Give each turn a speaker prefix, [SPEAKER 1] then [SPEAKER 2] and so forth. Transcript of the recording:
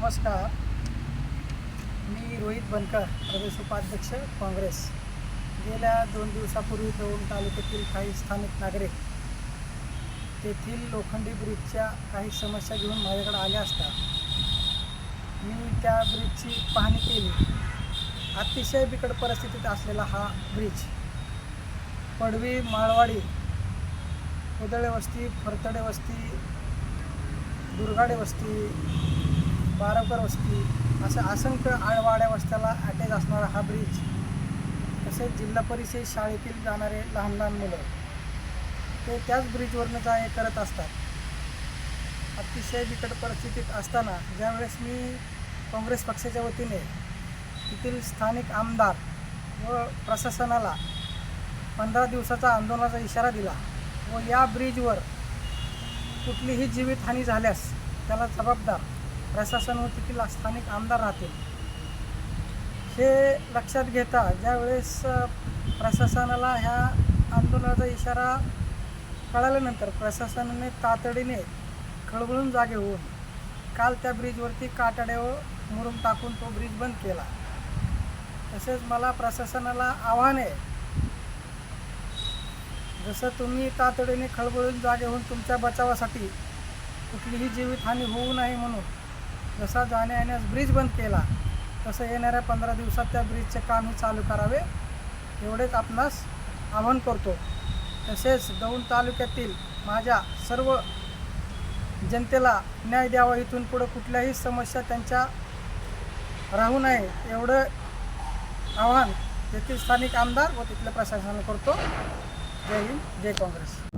[SPEAKER 1] नमस्कार. मी रोहित बनकर प्रदेश उपाध्यक्ष काँग्रेस. गेल्या दोन दिवसापूर्वी दौंड तालुक्यातील काही स्थानिक नागरिक तेथील लोखंडी ब्रिजच्या काही समस्या घेऊन माझ्याकडे आल्या असता मी त्या ब्रिजची पाहणी केली. अतिशय बिकट परिस्थितीत असलेला हा ब्रिज पडवी माळवाडी उदळे वस्ती फरतडे वस्ती दुर्गाडे वस्ती बारावकर वस्ती असं असंख्य आळवाड्या वस्त्याला अटॅच असणारा हा ब्रिज तसेच जिल्हा परिषद शाळेतील जाणारे लहान लहान मुलं ते त्याच ब्रिजवरनं जा हे करत असतात. अतिशय बिकट परिस्थितीत असताना ज्यावेळेस मी काँग्रेस पक्षाच्या वतीने तेथील स्थानिक आमदार व प्रशासनाला पंधरा दिवसाचा आंदोलनाचा इशारा दिला व या ब्रिजवर कुठलीही जीवितहानी झाल्यास त्याला जबाबदार प्रशासन व तेथील स्थानिक आमदार राहतील. हे लक्षात घेता ज्यावेळेस प्रशासनाला ह्या आंदोलनाचा इशारा कळाल्यानंतर प्रशासनाने तातडीने खळबळून जागे होऊन काल त्या ब्रिजवरती काटाडे व मुरुम टाकून तो ब्रिज बंद केला. तसेच मला प्रशासनाला आव्हान आहे जसं तुम्ही तातडीने खळबळून जागे होऊन तुमच्या बचावासाठी कुठलीही जीवितहानी होऊ नये म्हणून जसा जाण्या येण्यास ब्रिज बंद केला तसं येणाऱ्या पंधरा दिवसात त्या ब्रिजचे कामही चालू करावे एवढेच आपणास आवाहन करतो. तसेच दौंड तालुक्यातील माझ्या सर्व जनतेला न्याय द्यावा इथून पुढं कुठल्याही समस्या त्यांच्या राहू नये एवढं आव्हान तेथील स्थानिक आमदार व तिथल्या प्रशासनाला करतो. जय हिंद जय काँग्रेस.